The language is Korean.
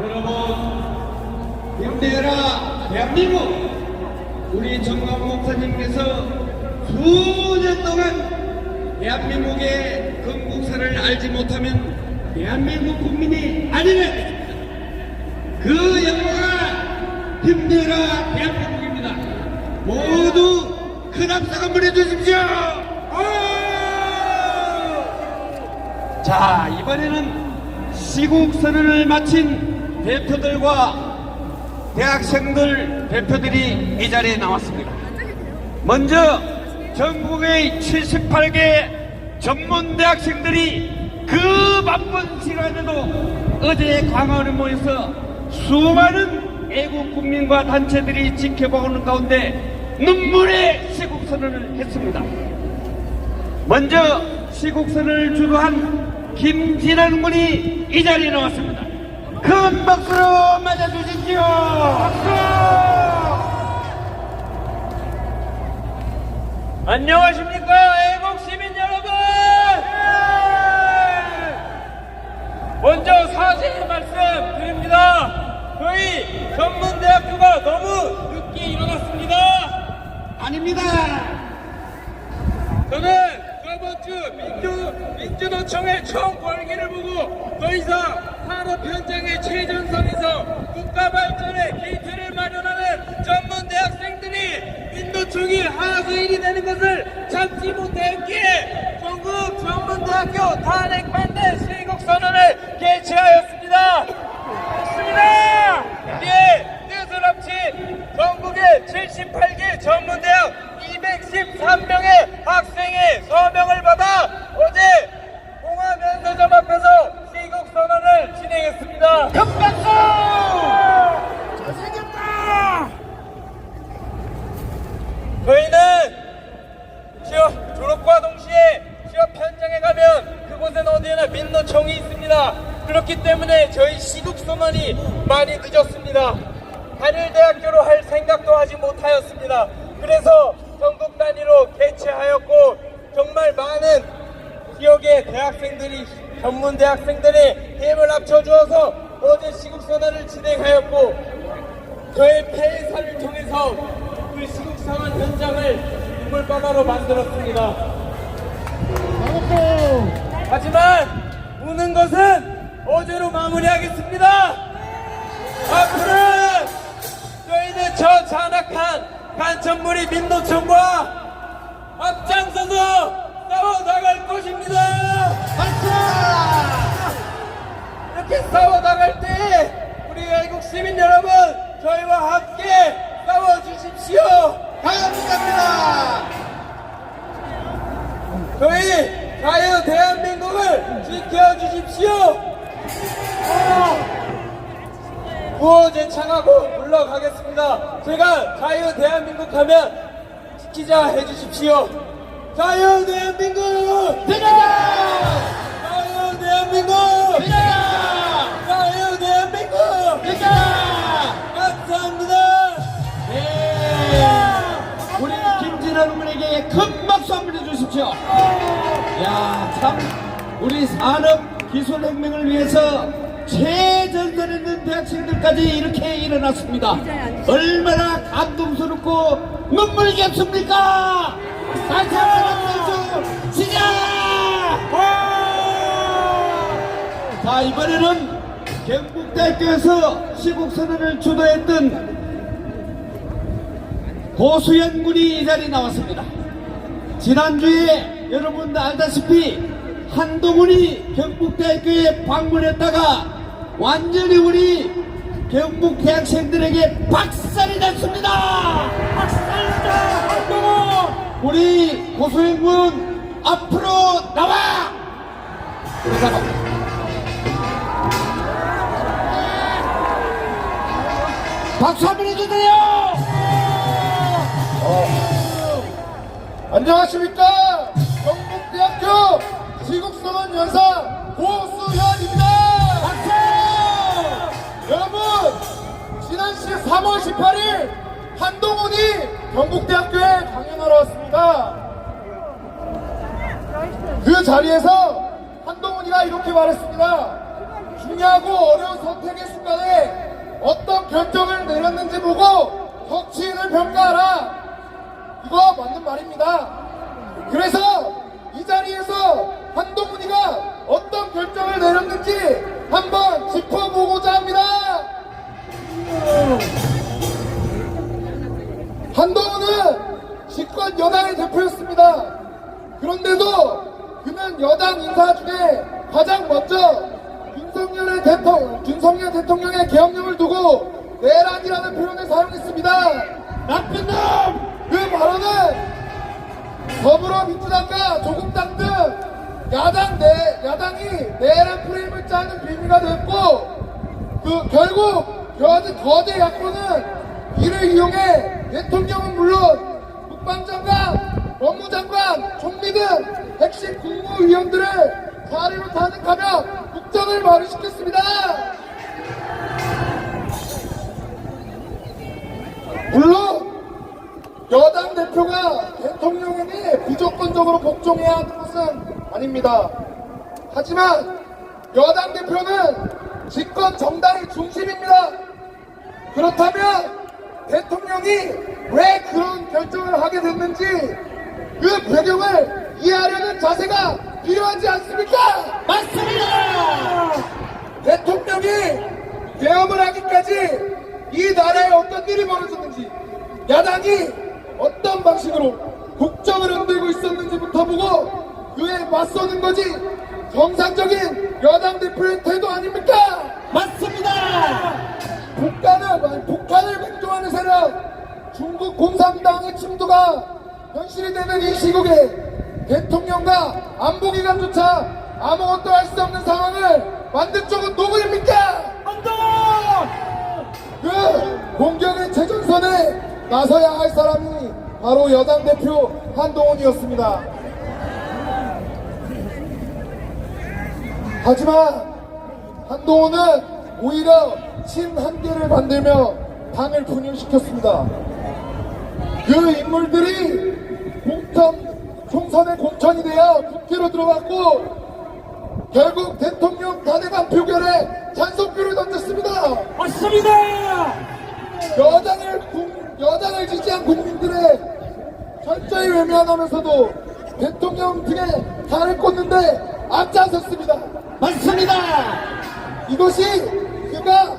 여러분 힘내라. 대한민국! 우리 정광 목사님께서 수년 동안 대한민국의 건국사를 알지 못하면 대한민국 국민이 아니는 그 영광아 힘내라. 대한민국입니다. 모두 큰 함성 한번 해주십시오! 자 이번에는 시국선언을 마친 대표들과 대학생들 대표들이 이 자리에 나왔습니다. 먼저 전국의 78개 전문 대학생들이 그 바쁜 시간에도 어제 광화문에 모여서 수많은 애국 국민과 단체들이 지켜보는 가운데 눈물의 시국 선언을 했습니다. 먼저 시국선을 주도한 김진환 군이 이 자리에 나왔습니다. 큰 박수로 맞아주십시오. 안녕하십니까 애국 시민 여러분! 먼저 사죄의 말씀 드립니다. 저희 전문대학교가 너무 늦게 일어났습니다. 아닙니다. 저는 저번 주 민주, 민주노총의 총 권기를 보고 더 이상 산업 현장의 최전선에서 국가 발전에 게이트를 마련하는 전문 대학생들이 민노총이 하수인이 되는 것을 참지 못했기에 전국 전문대학교 탄핵 반대 시국 선언을 개최하였습니다. 좋습니다. 이에 뜻을 합친 전국의 78개 전문대학 213명의 학생의 서명을 받아 어제 공화면서점 앞에서 시국 선언을 진행했습니다. 큰 박수! 잘생겼다! 저희는 취업 졸업과 동시에 취업 현장에 가면 그곳엔 어디에나 민노총이 있습니다. 그렇기 때문에 저희 시국 선언이 많이 늦었습니다. 단일 대학교로 할 생각도 하지 못하였습니다. 그래서 전국 단위로 개최하였고 정말 많은 지역의 대학생들이 전문 대학생들이 힘을 합쳐주어서 어제 시국 선언을 진행하였고 저의 폐사를 통해서 그 시국 상황 현장을 눈물바다로 만들었습니다. 하지만 우는 것은 어제로 마무리하겠습니다. 앞으로는 저희는 저 잔악한 간천물이 민노총과 앞장서서 싸워 나갈 것입니다. 이렇게 싸워 나갈 때 우리 애국 시민 여러분 저희와 함께 싸워 주십시오. 감사합니다. 저희 자유 대한민국을 지켜주십시오. 구호 제창하고 물러가겠습니다. 제가 자유 대한민국 하면 지키자 해주십시오. 자유 대한민국! 대장! 자유 대한민국! 대장! 자유 대한민국! 대장! 감사합니다. 네. 우리 김진환 군에게 큰 박수 한번 해주십시오. 야, 참, 우리 산업 기술 혁명을 위해서 최전선에 있는 대학생들까지 이렇게 일어났습니다. 얼마나 감동스럽고 눈물겹습니까? 다시 한번 시작! 자, 이번에는 경북대학교에서 시국선언을 주도했던 고수연 군이 이 자리에 나왔습니다. 지난주에 여러분들 알다시피 한동훈이 경북대학교에 방문했다가 완전히 우리 경북 대학생들에게 박살이 났습니다. 박살났다 한동훈. 우리 고수연 군 앞으로 나와. 우리가 박수 한번 해주세요. 안녕하십니까 고수현입니다. 여러분 지난 3월 18일 한동훈이 경북대학교에 강연하러 왔습니다 그 자리에서 한동훈이가 이렇게 말했습니다 중요하고 어려운 선택의 순간에 어떤 결정을 내렸는지 보고 정치인을 평가하라. 이거 맞는 말입니다. 그래서 이 자리에서 결정을 내렸는지 한번 짚어보고자 합니다. 한동훈은 집권 여당의 대표였습니다. 그런데도 그는 여당 인사 중에 가장 먼저 윤석열의 대통령, 윤석열 대통령의 계엄령을 두고 내란이라는 표현을 사용했습니다. 나쁜 놈! 그 발언은 더불어민주당과 조국당 등 야당 내 야당이 내란 프레임을 짜는 빌미가 됐고 그 결국 거대, 거대 야권은 이를 이용해 대통령은 물론 국방장관, 법무장관, 총리 등 핵심 국무위원들을 자리로 탄핵하며 국정을 마비시켰습니다. 물론 여당 대표가 대통령에게 무조건적으로 복종해야 하는 것은 아닙니다. 하지만 여당 대표는 집권 정당의 중심입니다. 그렇다면 대통령이 왜 그런 결정을 하게 됐는지 그 배경을 이해하려는 자세가 필요하지 않습니까? 맞습니다! 대통령이 계엄을 하기까지 이 나라에 어떤 일이 벌어졌는지 야당이 어떤 방식으로 국정을 흔들고 있었는지부터 보고 그에 맞서는 것이 정상적인 여당 대표의 태도 아닙니까? 맞습니다! 북한을, 아니, 북한을 백종하는 세력 중국 공산당의 침도가 현실이 되는 이 시국에 대통령과 안보기관조차 아무것도 할 수 없는 상황을 만든 쪽은 누구입니까? 한동훈! 그 공격의 최전선에 나서야 할 사람이 바로 여당 대표 한동훈이었습니다. 하지만 한동훈은 오히려 친한계를 만들며 당을 분열시켰습니다. 그 인물들이 공천, 총선의 공천이 되어 국회로 들어갔고 결국 대통령 탄핵안 표결에 찬성표를 던졌습니다. 맞습니다! 여당을 국- 여당을 지지한 국민들의 철저히 외면하면서도 대통령 등에 칼을 꽂는데 앞장섰습니다. 맞습니다. 이것이 그가